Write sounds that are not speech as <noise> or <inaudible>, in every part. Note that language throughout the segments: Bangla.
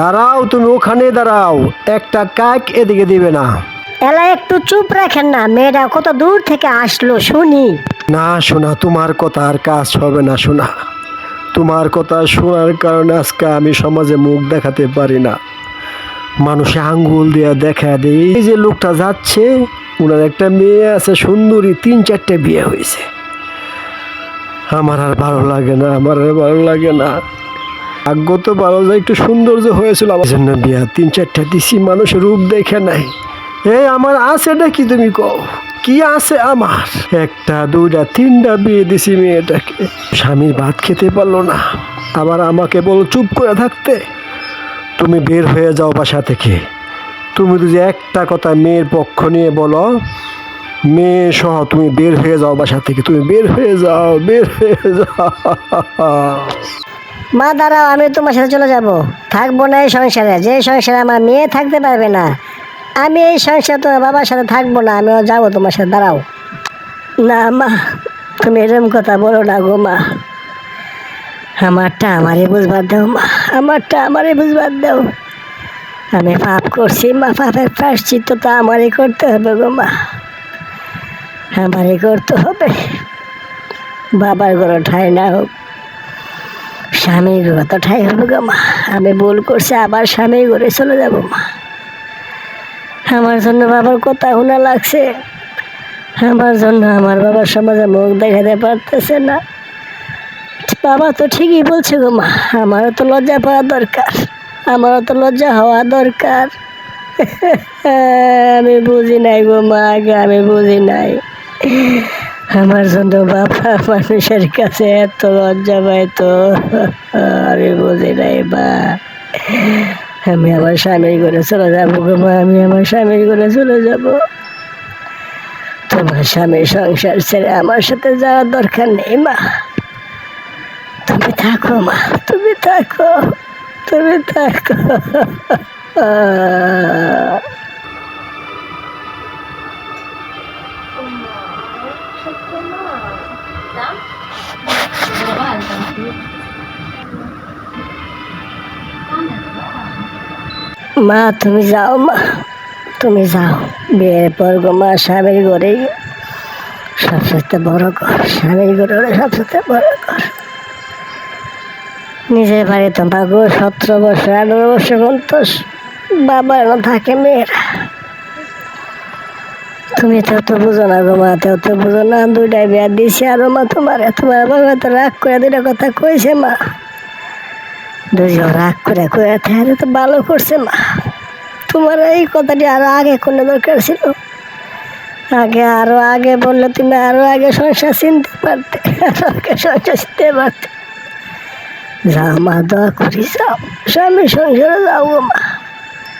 দাঁড়াও তুমি ওখানে দাঁড়াও। একটা কাক এদিকে দিবে না। এলা একটু চুপ রাখেন না মেয়েটা কত দূর থেকে আসলো শুনি। না শোনা তোমার কথা আর কাজ হবে না শোনা। তোমার কথা শোনার কারণে আজকে আমি সমাজে মুখ দেখাতে পারি না। মানুষে আঙ্গুল দিয়ে দেখা দেয় এই যে লোকটা যাচ্ছে ওনার একটা মেয়ে আছে সুন্দরী তিন চারটে বিয়ে হয়েছে। আমার আর ভালো লাগে না আমার আর ভালো লাগে না। ভাগ্য তো যে একটু সৌন্দর্য হয়েছিল আমার। জন্য বিয়া, তিন চারটা দিছি মানুষের রূপ দেখে নাই। এই আমার আছে কি তুমি কও? কি আছে আমার? একটা, দুইটা, তিনটা বিয়ে দিছি মেয়েটাকে। স্বামীর ভাত খেতে পারল না। আবার আমাকে বলো চুপ করে থাকতে। তুমি বের হয়ে যাও বাসা থেকে। তুমি যদি একটা কথা মেয়ের পক্ষ নিয়ে বলো, মেয়ে সহ তুমি বের হয়ে যাও বাসা থেকে। তুমি বের হয়ে যাও, বের হয়ে যাও। মা, দাঁড়াও, আমি তোমার সাথে চলে যাব। থাকব না এই সংসারে, যে সংসারে আমার মেয়ে থাকতে পারবে না, আমি এই সংসারে তোমার বাবার সাথে থাকব না, আমিও যাব তোমার সাথে, দাঁড়াও। না মা, তুমি এরকম কথা বলো না গো মা। আমারটা আমারই বুঝবার দাও মা, আমারটা আমারই বুঝবার দাও। আমি পাপ করছি মা পাপের প্রায়শ্চিত্ত তো আমারই করতে হবে গো মা। আমারই করতে হবে। বাবার ঘরে ঠাই না হোক। স্বামীর কত ঠাই হবে গো মা, আমি ভুল করছি, আবার স্বামী ঘরে চলে যাব মা। আমার জন্য বাবার কথা শোনা লাগছে। আমার জন্য আমার বাবার সমাজে মুখ দেখাতে পারতেছে না। বাবা তো ঠিকই বলছে গো মা, আমারও তো লজ্জা পাওয়া দরকার, আমারও তো লজ্জা হওয়া দরকার। <laughs> আমি বুঝি নাই গো মা, আগে আমি বুঝি নাই। আমার জন্য বাবা মানুষের কাছে এত লজ্জা পায় তো। আমি বুঝি নাই বা আমি আমার স্বামীর ঘরে চলে যাব গো, মা। আমি আমার স্বামীর ঘরে চলে যাব। তোমার স্বামীর সংসার ছেড়ে আমার সাথে যাওয়ার দরকার নেই, মা। তুমি থাকো, মা। তুমি থাকো। তুমি থাকো। মা, তুমি যাও মা। তুমি যাও। বিয়ের পর গো মা, স্বামীর ঘরেই। সবসাথে বড় ঘর, স্বামীর ঘরে হলো সবসাথে বড় ঘর। নিজের বাড়ি তো মাগো সতেরো বছর, আঠারো বছর তো বাবা থাকে মেয়েরা। তুমি তো তো বুঝো না গো মা, তো তো বুঝো না। দুইটাই বিয়া দিছে আরও মা তোমার তোমার বাবা তো রাগ করে দুইটা কথা কইছে মা। দুজন রাগ করে করে তাহলে তো ভালো করছে মা। তোমার এই কথাটি আরও আগে কোনো দরকার ছিল? আগে আরও আগে বললে তুমি আরও আগে সংসার চিনতে পারতে, আরও আগে সংসার চিনতে পারতে। যাও মা, দোয়া করি যাও স্বামী সংসারে যাও গো মা।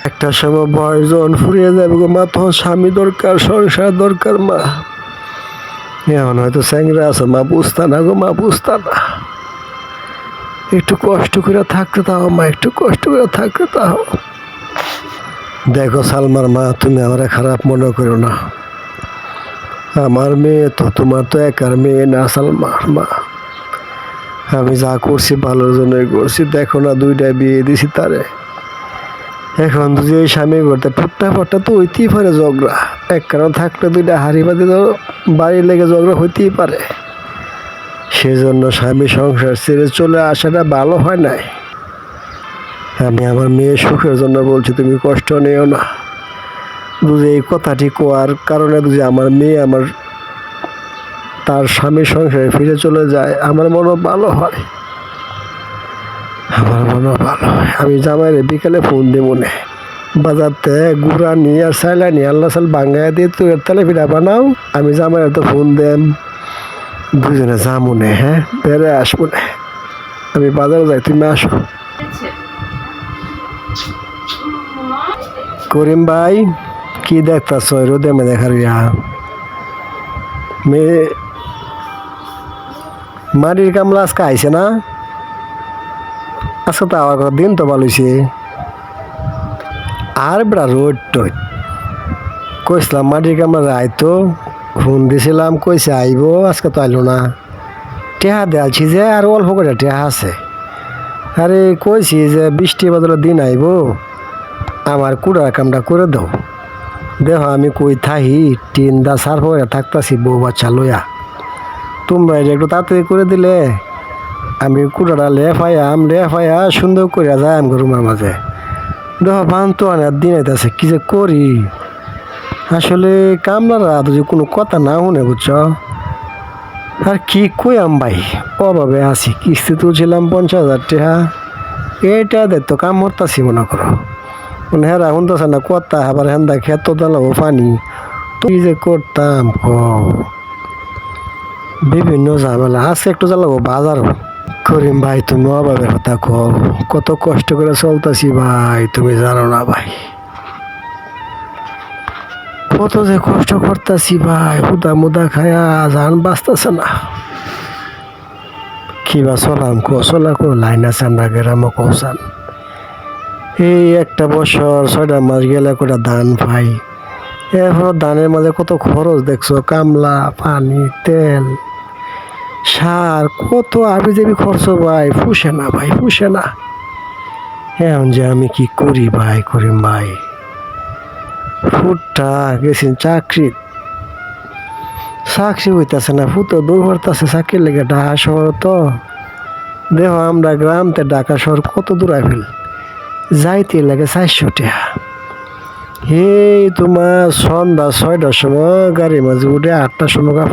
একটা সময় বয়স যখন ফুরিয়ে যাবে গো মা, তখন স্বামী দরকার, সংসার দরকার মা। এখন হয়তো স্যাংরা আছে মা বুঝতা না গো মা বুঝতা না। একটু কষ্ট করে থাকতে তাও মা, একটু কষ্ট করে থাকতে দাও। দেখো সালমার মা, তুমি আমার খারাপ মনে করো না। আমার মেয়ে তো, তোমার তো একার মেয়ে না সালমার মা। আমি যা করছি ভালোর জন্যই করছি, দেখো না দুইটা বিয়ে দিছি তারে। এখন যদি ওই স্বামী করতে টুকটা ফাটটা তো হইতেই পারে ঝগড়া। এক কারণ থাকলে দুইটা হাড়ি বাদে তো বাড়ি লেগে ঝগড়া হইতেই পারে। সেজন্য স্বামী সংসার ছেড়ে চলে আসাটা ভালো হয় নাই। আমি আমার মেয়ে সুখের জন্য বলছি, তুমি কষ্ট নিও না। বুঝে এই কথাটি কোয়ার কারণে বুঝে আমার মেয়ে আমার তার স্বামীর সংসারে ফিরে চলে যায়, আমার মনও ভালো হয়। আমার মনও ভালো হয়। আমি জামাইরে বিকালে ফোন দিই মনে বাজারতে গুড়া নিয়ে আর চাইলা নিয়ে আল্লাহ সাল বাঙ্গায় দিয়ে তুই তালে ফিরা বানাও। আমি জামাইয়ের তো ফোন দেম। দুজনে যা মনে হ্যাঁ? বেড়ে আসব না আমি বাজারে যাই, তুমি আসো। করিম ভাই, কি দেখতাছ? রোদে মে দেখার ইয়া। মেয়ে মাটির কামলা আজকে আইছে না? আজকে তো আমার কথা দিন তো ভালো হয়েছে আর বেড়া রোড টোড কইছিলাম মাটির কামলা আইতো। ফোন দিছিলাম, কইছে আইব, আজকে তো আইলো না। টেহা দেয়ালছি যে, আর অল্প করে টেহা আছে। আরে কইছি যে, বৃষ্টি বদলে দিন আইব, আমার কুড়ার কামটা করে দাও। দেহ আমি কই থাহি, টিন দা সার হয়ে থাকতাছি, বউ বাচ্চা লইয়া। তোমরা এটা একটু তাড়াতাড়ি করে দিলে। আমি কুড়াটা লেফাইয়াম লেফাইয়া সুন্দর করিয়া যায় আম রুমের মাঝে। দেহ বানতো আনার দিন আইতাছে, কি যে করি। আসলে কামলারা যদি কোনো কথা না শুনে, বুঝছ? আর কি কইয়াম ভাই? অভাবে আছি, কিস্তি তুলছিলাম পঞ্চাশ হাজার টাকা। এইটা দেখতো কাম করতাছি, মনে করো। মানে হেরা শুনতেছে না, কথা আবার হেন্দা খেত দালাবো পানি। তুই যে করতাম ক বিভিন্ন ঝামেলা, আজকে একটু জ্বালাবো বাজারও করিম ভাই, তুমি অভাবের কথা কত কষ্ট করে চলতেছি ভাই, তুমি জানো না ভাই। কত যে কষ্ট করতেছি ভাই, হুদা মুদা খায়া জান বাঁচতেছে না। কিবা চলাম কো, চলা কোনো লাইন আছে আমরা গ্রামে কৌসান এই একটা বছর ছয়টা মাস গেলে কটা ধান পাই। এরপর ধানের মাঝে কত খরচ দেখছ, কামলা, পানি, তেল, সার, কত আবি যাবি খরচ ভাই ফুসে না ভাই ফুসে না। এখন যে আমি কি করি ভাই, করিম ভাই? ফুটটা গেছি চাকরি। চাকরি হইতাছে না, ফুটো দূর হরতাছে চাকরি লেগে, ঢাকা শহর তো। দেহ আমরা গ্রামতে ঢাকা শহর কত দূর আইফেল। যাইতে লাগে চারশো টাকা। এই তোমার সন্ধ্যা ছয়টার সময় গাড়ির মাঝে উঠে আটটার সময় গা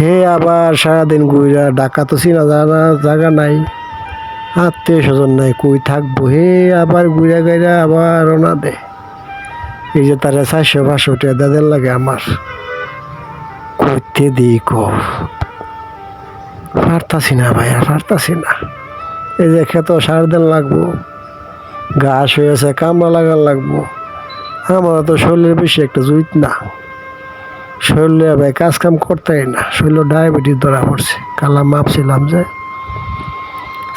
হে আবার সারাদিন ঘুরা ঢাকা তো চিনা জানা জায়গা নাই। আত্মীয় স্বজন নাই, কই থাকব? হে আবার ঘুরা গাইরা আবার রওনা দে এই যে তারা চারশো পাঁচশো টাকা দাদের লাগে আমার। করতে দিই কো। পারতাছি না ভাই, আর পারতাছি না। এই যে খেত সার দিন লাগবো, ঘাস হয়েছে, কামড়া লাগার লাগবো। আমার তো শরীরের বেশি একটা জুইত না। শরীরে ভাই কাজ কাম করতেই না, শরীরে ডায়াবেটিস ধরা পড়ছে। কালা মাপছিলাম যে,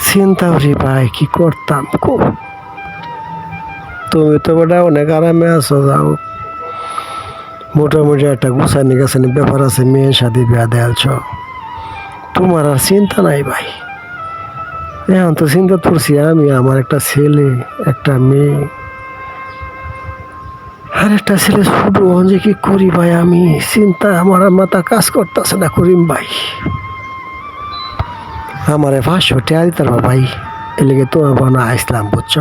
চিন্তা করি ভাই, কি করতাম কো? তুমি তো বেটা অনেক আরামে আছো, যাও। মোটামুটি একটা গুছানি গাছানি ব্যাপার আছে মেয়ের সাথে বিয়া দেয়ালছ তোমার আর চিন্তা নাই ভাই। এখন তো চিন্তা করছি আমি, আমার একটা ছেলে, একটা মেয়ে। আর একটা ছেলে শুধু যে কি করি ভাই আমি? চিন্তা আমার মাথা কাজ করতেছে না করিম ভাই। আমারে পাঁচশো টাকা দিতার ভাই এলেগে তোমার বানা আসলাম বুঝছ?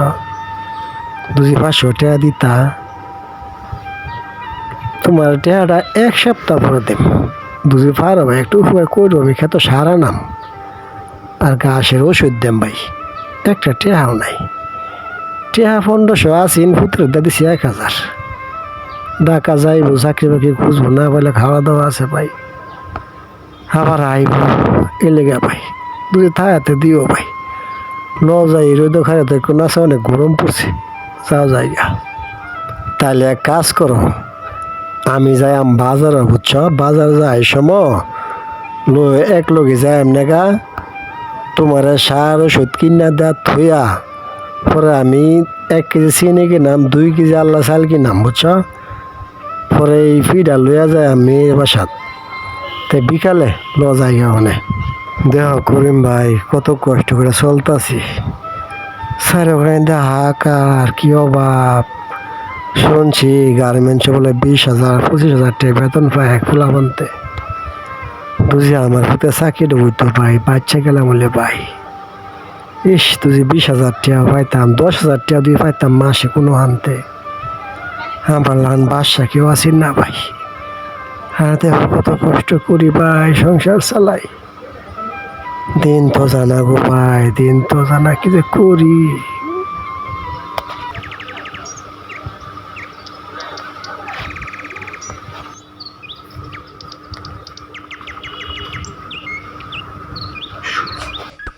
দুজি পাঁচশো টাকা দিতা। তোমার টাকাটা এক সপ্তাহ পরে দেব। দুজি পারো ভাই, একটু উপকার করব আমি খেতো সারা নাম। আর গাছের ওষুধ দেম ভাই, একটা টেহাও নাই। টেহা পনেরোশো আসিন পুত্রের দাদিছি এক হাজার। ডাকা যাইব, চাকরি বাকরি খুঁজবো, না বলে খাওয়া দাওয়া আছে ভাই। আবার আইব এলেগা ভাই দুই থাকাতে দিও ভাই। ন যাই, রোদ খাই তো একটু নাচা অনেক গরম পড়ছে। যাও জায়গা। তাহলে এক কাজ করো, আমি যাই আম বাজারে, বুঝছ? বাজার যাই সম এক লগে যাই এমনি গা, তোমার সার ওষুধ কিনা দেওয়া থইয়া, পরে আমি এক কেজি চিনি কিনাম, দুই কেজি আল্লাহ চাল কিনাম, বুঝছ? পরে এই ফিডা লইয়া যায় আমি বাসাত। তে বিকালে ল জায়গা মানে দেহ করিম ভাই, কত কষ্ট করে চলতাছি। স্যার, ওখানে হাহাকার কি অভাব। শুনছি গার্মেন্টসে বলে বিশ হাজার, পঁচিশ হাজার টাকা বেতন পায় এক ফুলা বানতে। বুঝি আমার হাতে চাকরি হইতো ভাই, বাচ্চা গেলাম বলে ভাই। ইস, তুই বিশ হাজার টাকা পাইতাম, দশ হাজার টাকা দিয়ে পাইতাম মাসে কোনো আনতে আমার লান বাসা কেউ আসি না ভাই। দেখো কত কষ্ট করি ভাই, সংসার চালাই। দিন তো জানা গো ভাই দিন তো জানা কি যে করি।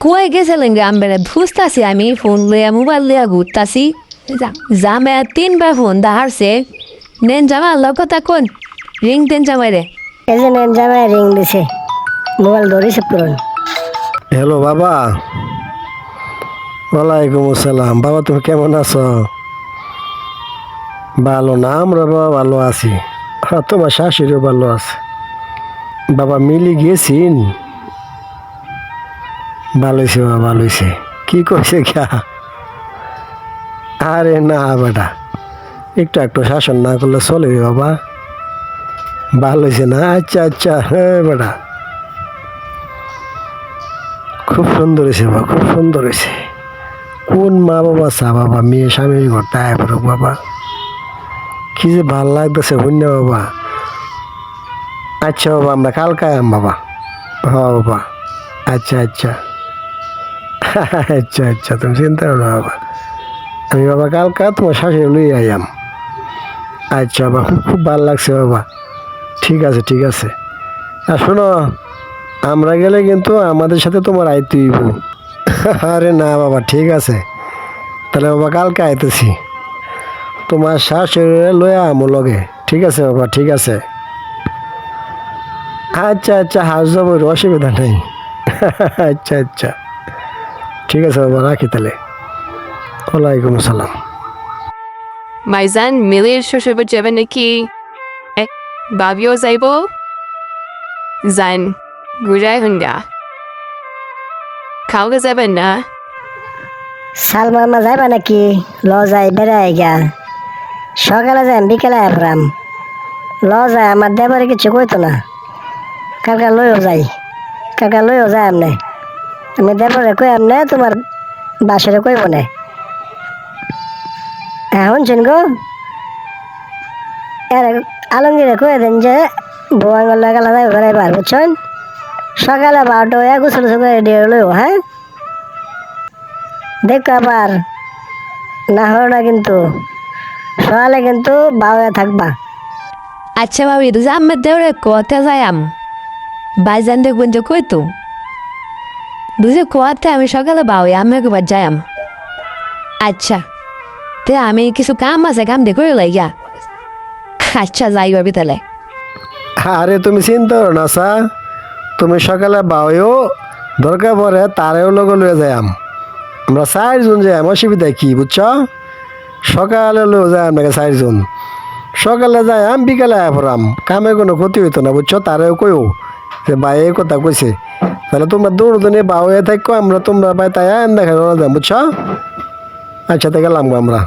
কই গেছিলেন গ্রাম বেড়ে খুঁজতাছি আমি ফোন লইয়া মোবাইল লইয়া ঘুরতাছি। জামে তিনবার ফোন দাহারছে নেন জামা আল্লাহ কথা কোন রিং দেন জামাই রে এই যে নেন জামাই রিং দিছে। মোবাইল ধরে রিসিভ করুন হ্যালো বাবা। ওয়ালাইকুম আসসালাম। বাবা, তুমি কেমন আছো? ভালো না, আমরা বাবা ভালো আছি। হ্যাঁ তোমার শাশুড়িও ভালো আছে। বাবা, মিলি গেছিন? ভালো হয়েছে বাবা, ভালো হয়েছে কি করছে খেয়া আরে না, বেটা। একটু একটু শাসন না করলে চলবে, বাবা। ভালো হয়েছে না? আচ্ছা আচ্ছা হ্যাঁ বেটা। খুব সুন্দর হয়েছে বাবা, খুব সুন্দর হয়েছে। কোন মা বাবা চা বাবা, মেয়ে স্বামীর ঘরটা আয় পড়ুক বাবা। কি যে ভালো লাগতেছে শূন্য বাবা। আচ্ছা বাবা, আমরা কালকে আয়াম বাবা। হ্যাঁ বাবা। আচ্ছা আচ্ছা। <laughs> আচ্ছা আচ্ছা তুমি চিন্তা করো না বাবা। আমি বাবা কালকা তোমার শাশুড়ি লই আইয়াম। আচ্ছা বাবা, খুব খুব ভালো লাগছে বাবা। ঠিক আছে ঠিক আছে। আর শোনো আমরা গেলে কিন্তু আমাদের সাথে তোমার আইতে হইব। আরে না বাবা, ঠিক আছে। তাহলে বাবা কালকে আইতেছি। তোমার শাশুড়ি লইয়া আমো লগে। ঠিক আছে বাবা, ঠিক আছে। আচ্ছা আচ্ছা হাস যাব অসুবিধা নেই। আচ্ছা আচ্ছা। ঠিক আছে বাবা, রাখি তাহলে। ওয়ালাইকুম আসসালাম। মাইজান, মিলির শ্বশুর যাবে নাকি? বাবিও যাইব? যান ঘুরাই হুঙ্গা কাউকে যাবেন ল যাই সকালে যাই বিকেলে আইরাম ল যায় আমার দেবরে কিছু কইতো না। কালকা লইও যাই। কালকা লইও যাই আমনে আমি দেবরে কই আমনে তোমার বাসরে কইব না। হ্যাঁ শুনছেন গো? আলমগীরে কয়ে দেন যে বউয়াঙ্গল লাগালা যাই ঘরে বার বুঝছেন? সকালে বারোটা হয়ে গোসল করে রেডি লইও হ্যাঁ দেখো আবার না হলো না কিন্তু সকালে কিন্তু বাউয়া থাকবা। আচ্ছা ভাবি তো আমি দেওরে কোয়াতে যাইম বাইজান দেখবেন যে কই তো? বুঝে কোয়াতে আমি সকালে বাউই আমি একবার যাইম আচ্ছা তে আমি কিছু কাম আছে কাম করে লাগিয়া আচ্ছা যাই ভাবি তাহলে। আরে তুমি চিন্তা না সা তুমি সকালে বাউও দরকার পড়ে তারেও লগে লয়ে যাইম আমরা চারজন যাই অসুবিধা কি, বুঝছ? সকালে লয়ে যাই আপনাকে চারজন? সকালে যাই আম বিকালে আয় পড়াম। কামে কোনো ক্ষতি হইতো না, বুঝছ? তারেও কইও যে ভাই কথা কইছে। তাহলে তোমরা দৌড়দনে বাউয়ে থাকো, আমরা তোমরা ভাই তাই দেখা যাম বুঝছ? আচ্ছা তো গেলাম আমরা।